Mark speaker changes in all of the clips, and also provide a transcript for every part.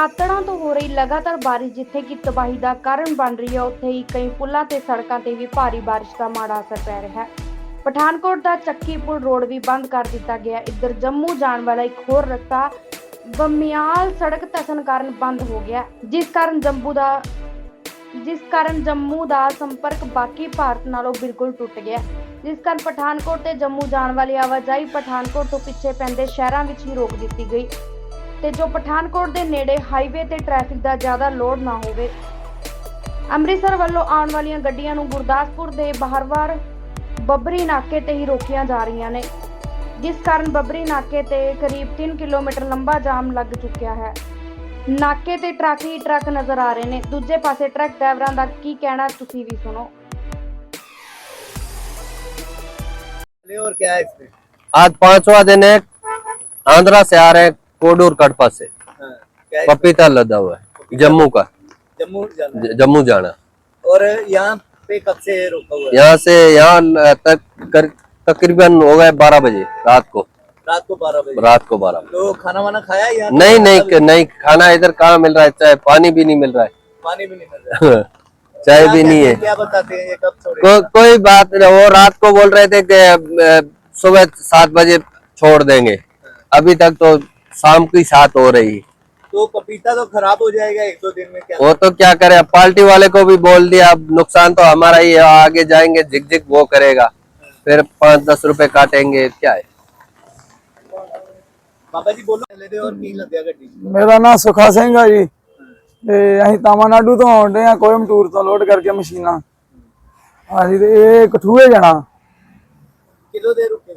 Speaker 1: ਪਾਤੜਾਂ ਤੋਂ ਹੋ ਰਹੀ ਲਗਾਤਾਰ ਬਾਰਿਸ਼, ਜਿੱਥੇ ਕਿ ਤਬਾਹੀ ਦਾ ਕਾਰਨ ਬਣ ਰਹੀ ਹੈ, ਉੱਥੇ ਹੀ ਕਈ ਪੁਲਾਂ ਤੇ ਸੜਕਾਂ ਤੇ ਵੀ ਭਾਰੀ ਬਾਰਿਸ਼ ਦਾ ਮਾੜਾ ਅਸਰ ਪੈ ਰਿਹਾ ਹੈ। ਪਠਾਨਕੋਟ ਦਾ ਚੱਕੀ ਪੁਲ ਰੋਡ ਵੀ ਬੰਦ ਕਰ ਦਿੱਤਾ ਗਿਆ ਇੱਧਰ ਜੰਮੂ ਜਾਣ ਵਾਲਾ ਇੱਕ ਹੋਰ ਰਸਤਾ ਬਮਿਆਲ ਸੜਕ ਧਸਣ ਕਾਰਨ ਬੰਦ ਹੋ ਗਿਆ ਜਿਸ ਕਾਰਨ ਜੰਮੂ ਦਾ, ਜਿਸ ਕਾਰਨ ਜੰਮੂ ਦਾ ਸੰਪਰਕ ਬਾਕੀ ਭਾਰਤ ਨਾਲੋਂ ਬਿਲਕੁਲ ਟੁੱਟ ਗਿਆ ਜਿਸ ਕਾਰਨ ਪਠਾਨਕੋਟ ਤੇ ਜੰਮੂ ਜਾਣ ਵਾਲੀ ਆਵਾਜਾਈ ਪਠਾਨਕੋਟ ਤੋਂ ਪਿੱਛੇ ਪੈਂਦੇ ਸ਼ਹਿਰਾਂ ਵਿੱਚ ਹੀ ਰੋਕ ਦਿੱਤੀ ਗਈ। ਤੇ ਜੋ ਪਠਾਨਕੋਟ ਦੇ ਨੇੜੇ ਹਾਈਵੇ ਤੇ ਟ੍ਰੈਫਿਕ ਦਾ ਜ਼ਿਆਦਾ ਲੋਡ ਨਾ ਹੋਵੇ ਅੰਮ੍ਰਿਤਸਰ ਵੱਲੋਂ ਆਉਣ ਵਾਲੀਆਂ ਗੱਡੀਆਂ ਨੂੰ ਗੁਰਦਾਸਪੁਰ ਦੇ ਬਾਹਰਵਾਰ ਬੱਬਰੀ ਨਾਕੇ ਤੇ ਹੀ ਰੋਕੀਆਂ ਜਾ ਰਹੀਆਂ ਨੇ ਜਿਸ ਕਾਰਨ ਬੱਬਰੀ ਨਾਕੇ ਤੇ ਕਰੀਬ 3 ਕਿਲੋਮੀਟਰ ਲੰਬਾ ਜਾਮ ਲੱਗ ਚੁੱਕਿਆ ਹੈ ਨਾਕੇ ਤੇ ਟਰੱਕ ਹੀ ਟਰੱਕ ਨਜ਼ਰ ਆ ਰਹੇ ਨੇ ਦੂਜੇ ਪਾਸੇ ਟਰੱਕ ਡਰਾਈਵਰਾਂ ਦਾ ਕੀ ਕਹਿਣਾ ਤੁਸੀਂ ਵੀ ਸੁਣੋ
Speaker 2: चलिए और क्या है इसमें
Speaker 3: आज पांचवा दिन है आंध्रा से आ रहे हैं कोडूर कटपा से
Speaker 2: हाँ, है
Speaker 3: पपीता लदा हुआ है। जम्मू का।
Speaker 2: जम्मू जाना
Speaker 3: जम्मू जाना।
Speaker 2: और यहाँ पे कब से रोका हुआ है?
Speaker 3: यहाँ से यहाँ तक कर, तकरीबन हो गए बारह बजे रात को।
Speaker 2: रात को बारह बजे।
Speaker 3: रात को बारह
Speaker 2: तो खाना वाना खाया यहाँ
Speaker 3: नहीं नहीं नहीं खाना इधर कहाँ मिल रहा है? चाहे पानी भी नहीं मिल रहा है।
Speaker 2: पानी भी नहीं मिल रहा
Speaker 3: है। चाय भी नहीं है।
Speaker 2: क्या बताते हैं ये कब छोड़े?
Speaker 3: को, कोई बात नहीं वो रात को बोल रहे थे कि सुबह सात बजे छोड़ देंगे। अभी तक तो शाम की सात हो रही।
Speaker 2: तो पपीता तो खराब हो जाएगा एक दो दिन में क्या?
Speaker 3: वो तो क्या करे अब पार्टी वाले को भी बोल दिया अब नुकसान तो हमारा ही है आगे जाएँगे झिक झिक वो करेगा। फिर पाँच दस रुपए काटेंगे क्या है?
Speaker 2: बाबा जी बोलो और
Speaker 4: मेरा नाम सुखा सिंह है जी। यही तमिलनाडु तो आउट कोयम टूर तो लोड करके मशीना। हाँ
Speaker 2: जी कठुए जाना। ਕਿਦੋਂ ਰੁਕੇ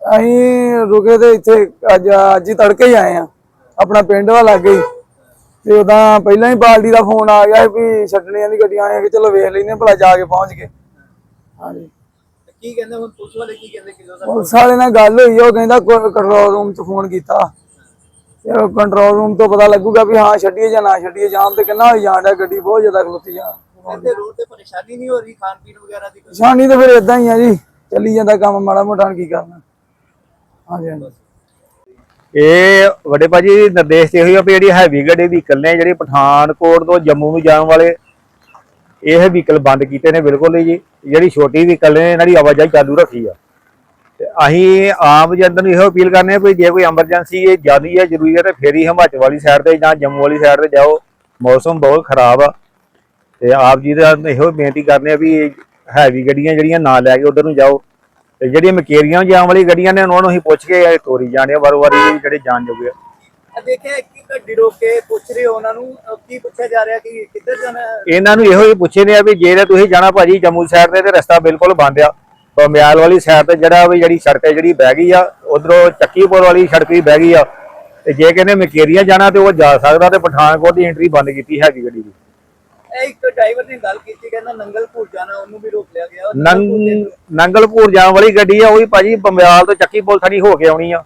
Speaker 4: ਅਸੀਂ ਰੁਕੇ ਤੇ ਇੱਥੇ ਅੱਜ ਅੱਜ ਹੀ ਤੜਕੇ ਹੀ ਆਏ ਆ। ਆਪਣਾ ਪਿੰਡ ਵਾ ਲੱਗ ਗਈ ਤੇ ਉਦਾਂ ਪਹਿਲਾਂ ਹੀ ਬਾਲਦੀ ਦਾ ਫੋਨ ਆ ਗਿਆ ਵੀ ਛੱਡਣੀਆਂ ਦੀ ਗੱਡੀਆਂ ਆਏ ਕਿ ਚਲੋ ਵੇਖ ਲੈਨੇ ਭਲਾ ਜਾ ਕੇ ਪਹੁੰਚ ਗਏ। ਹਾਂਜੀ। ਪੁਲਿਸ ਵਾਲੇ ਨਾਲ ਗੱਲ ਹੋਈ ਉਹ ਕਹਿੰਦਾ ਕੰਟਰੋਲ ਰੂਮ 'ਚ ਫੋਨ ਕੀਤਾ। ਫਿਰ ਕੰਟਰੋਲ ਰੂਮ ਤੋਂ ਪਤਾ ਲੱਗੂਗਾ ਵੀ ਹਾਂ ਛੱਡੀਏ ਜਾਂ ਨਾ ਛੱਡੀਏ ਜਾਮ ਤੇ ਕਿੰਨਾ ਹੋਈ ਜਾਂਦਾ ਗੱਡੀ ਬਹੁਤ ਜ਼ਿਆਦਾ ਖਲੋਤੀ ਜਾਂ।
Speaker 2: ਤੇ ਰੋਡ ਤੇ ਪਰੇਸ਼ਾਨੀ ਨਹੀਂ ਹੋ ਰਹੀ ਖਾਣ ਪੀਣ ਵਗੈਰਾ ਦੀ
Speaker 4: ਪਰੇਸ਼ਾਨੀ ਤਾਂ ਫਿਰ ਇਦਾਂ ਹੀ ਆ ਜੀ। ਚੱਲੀ ਜਾਂਦਾ ਕੰਮ, ਮਾੜਾ ਮੋਟਾ ਕੀ ਕਰਨਾ? ਹਾਂਜੀ ਹਾਂਜੀ।
Speaker 5: ਇਹ ਵੱਡੇ ਭਾਜੀ, ਨਿਰਦੇਸ਼ ਤੇ ਹੋਈ ਆ ਵੀ ਜਿਹੜੀ ਹੈਵੀ ਗੱਡੀ ਵਹੀਕਲ ਨੇ, ਜਿਹੜੀ ਪਠਾਨਕੋਟ ਤੋਂ ਜੰਮੂ ਨੂੰ ਜਾਣ ਵਾਲੇ, ਇਹ ਵਹੀਕਲ ਬੰਦ ਕੀਤੇ ਨੇ ਬਿਲਕੁਲ ਹੀ ਜੀ। ਜਿਹੜੀ ਛੋਟੀ ਵਹੀਕਲ ਨੇ, ਇਹਨਾਂ ਦੀ ਆਵਾਜਾਈ ਚਾਲੂ ਰੱਖੀ ਆ। ਤੇ ਅਸੀਂ ਆਮ ਜਨਤਾ ਨੂੰ ਇਹੋ ਅਪੀਲ ਕਰਨੇ ਆ ਵੀ ਜੇ ਕੋਈ ਐਮਰਜੈਂਸੀ ਇਹ ਜ਼ਿਆਦੀ ਹੈ ਜ਼ਰੂਰੀ ਹੈ ਤੇ ਫੇਰ ਹੀ ਹਿਮਾਚਲ ਵਾਲੀ ਸਾਈਡ ਤੇ ਜਾਂ ਜੰਮੂ ਵਾਲੀ ਸਾਈਡ ਤੇ ਜਾਓ। ਮੌਸਮ ਬਹੁਤ ਖਰਾਬ ਆ। ਤੇ ਆਪ ਜੀ ਦਾ ਇਹੋ ਬੇਨਤੀ ਕਰਨੇ ਆ ਵੀ ਹੈਵੀ ਗੱਡੀਆਂ ਜਿਹੜੀਆਂ ਨਾ ਲੈ ਕੇ ਉਧਰ ਨੂੰ ਜਾਓ। ਤੇ ਜਿਹੜੀਆਂ ਮਕੇਰੀਆਂ ਜਾਣ ਵਾਲੀ ਗੱਡੀਆਂ ਨੇ ਉਹਨਾਂ ਨੂੰ ਅਸੀਂ ਪੁੱਛ ਕੇ ਤੋਰੀ ਜਾਣੇ ਆ ਵਾਰੋ ਵਾਰੀ ਜਿਹੜੇ ਜਾਣ ਜੋਗੇ ਆ।
Speaker 2: ਦੇਖਿਆ ਕਿ ਗੱਡੀ ਰੋਕ ਕੇ ਪੁੱਛ ਰਹੇ ਹੋ ਉਹਨਾਂ ਨੂੰ ਅਹ ਕੀ ਪੁੱਛਿਆ ਜਾ ਰਿਹਾ ਕਿ ਕਿੱਧਰ ਜਾਣਾ? ਹੈ
Speaker 5: ਇਹਨਾਂ ਨੂੰ ਇਹੋ ਹੀ ਪੁੱਛੇ ਨੇ ਆ ਵੀ ਜੇ ਤੁਸੀਂ ਜਾਣਾ ਭਾਜੀ ਜੰਮੂ ਸਾਈਡ ਤੇ ਤੇ ਰਸਤਾ ਬਿਲਕੁਲ ਬੰਦ ਆ। ਬਮਿਆਲ ਵਾਲੀ ਸਾਈਡ ਤੇ ਜਿਹੜਾ ਵੀ ਜਿਹੜੀ ਸੜਕ ਹੈ ਜਿਹੜੀ ਬਹਿ ਗਈ ਆ ਉਧਰੋਂ ਚੱਕੀਪੁਰ ਵਾਲੀ ਸੜਕ ਵੀ ਬਹਿ ਗਈ ਆ। ਤੇ ਜੇ ਕਹਿੰਦੇ ਮਕੇਰੀਆਂ ਜਾਣਾ ਤੇ ਉਹ ਜਾ ਸਕਦਾ ਤੇ ਪਠਾਨਕੋਟ ਦੀ ਐਂਟਰੀ ਬੰਦ ਕੀਤੀ ਹੈਗੀ ਗੱਡੀ ਦੀ।
Speaker 2: ਇਹ ਇੱਕ ਡਰਾਈਵਰ ਨੇ ਗੱਲ ਕੀਤੀ ਕਹਿੰਦਾ ਨੰਗਲਪੁਰ ਜਾਣਾ ਉਹਨੂੰ ਵੀ ਰੋਕ ਲਿਆ ਗਿਆ।
Speaker 5: ਨੰਗ ਨੰਗਲਪੁਰ ਜਾਣ ਵਾਲੀ ਗੱਡੀ ਆ ਉਹ ਵੀ ਭਾਜੀ ਬੰਬਿਆਲ ਤੋਂ ਚੱਕੀਪੁਰ ਥਾਣੀ ਹੋ ਕੇ ਆਉਣੀ ਆ।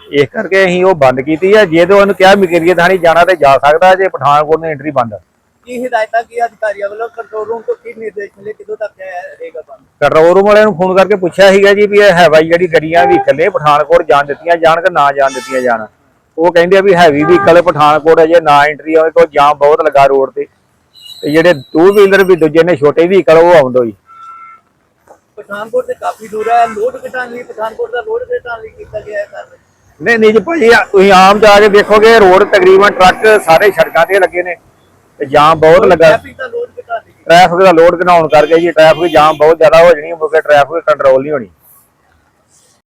Speaker 5: ਇਸ ਕਰਕੇ ਅਸੀਂ ਉਹ ਬੰਦ ਕੀਤੀ ਆ ਜੇ ਤੇ ਉਹਨੂੰ ਕਿਹਾ ਮਕੇਰੀਆ ਥਾਣੀ ਜਾਣਾ ਤੇ ਜਾ ਸਕਦਾ ਜੇ ਪਠਾਨਕੋਟ ਦੀ ਐਂਟਰੀ ਬੰਦ। ਆ
Speaker 2: ਕੀ ਹਦਾਇਤਾਂ ਕੀ ਅਧਿਕਾਰੀਆਂ ਵੱਲੋਂ ਕੰਟਰੋਲ ਰੂਮ ਤੋਂ ਕੀ ਨਿਰਦੇਸ਼ ਮਿਲੇ ਕਿਦੋਂ ਤੱਕ ਇਹ ਰਹੇਗਾ ਬੰਦ?
Speaker 5: ਕੰਟਰੋਲ ਰੂਮ ਵਾਲਿਆਂ ਨੂੰ ਫੋਨ ਕਰਕੇ ਪੁੱਛਿਆ ਸੀਗਾ ਜੀ ਵੀ ਇਹ ਹੈਵਾਈ ਜਿਹੜੀ ਗੱਡੀਆਂ ਵਹੀਕਲ ਨੇ ਪਠਾਨਕੋਟ ਜਾਣ ਦਿੱਤੀਆਂ ਜਾਣ ਕਿ ਨਾ ਜਾਣ ਦਿੱਤੀਆਂ ਜਾਣ। ਉਹ ਕਹਿੰਦੇ ਆ ਵੀ ਹੈਵੀ ਵਹੀਕਲ ਪਠਾਨਕੋਟ ਅਜੇ ਨਾ ਐਂਟਰੀ ਕੋਈ ਜਾਮ ਬਹੁਤ ਲੱਗਾ ਰੋਡ ਤੇ। ਤੇ ਜਿਹੜੇ ਟੂ ਵੀਲਰ ਵੀ ਦੂਜੇ ਨੇ ਛੋਟੇ ਵਹੀਕਲ ਉਹ ਆਉਂਦੋ ਜੀ
Speaker 2: ਪਠਾਨਕੋਟ ਤੇ ਕਾਫੀ ਦੂਰ ਹੈ ਲੋਡ ਘਟਾਉਣ ਲਈ ਪਠਾਨਕੋਟ ਦਾ ਲੋਡ ਘਟਾਉਣ ਲਈ ਕੀਤਾ ਗਿਆ ਹੈ ਕਰ
Speaker 5: ਨਹੀਂ ਨਹੀਂ ਜੀ ਭਾਜੀ ਤੁਸੀਂ ਆਮ ਜਾ ਕੇ ਦੇਖੋਗੇ ਰੋਡ ਤਕਰੀਬਨ ਟਰੱਕ ਸਾਰੇ ਸੜਕਾਂ ਤੇ ਲੱਗੇ ਨੇ ਤੇ ਜਾਮ ਬਹੁਤ ਲੱਗਾ।
Speaker 2: ਟ੍ਰੈਫਿਕ ਦਾ ਲੋਡ ਘਟਾਉਣ ਲਈ
Speaker 5: ਟ੍ਰੈਫਿਕ ਦਾ ਲੋਡ ਘਟਾਉਣ ਕਰਕੇ ਜੀ ਟ੍ਰੈਫਿਕ ਜਾਮ ਬਹੁਤ ਜ਼ਿਆਦਾ ਹੋ ਜਣੀ ਮੁਕੇ ਟ੍ਰੈਫਿਕ ਕੰਟਰੋਲ ਨਹੀਂ ਹੋਣੀ।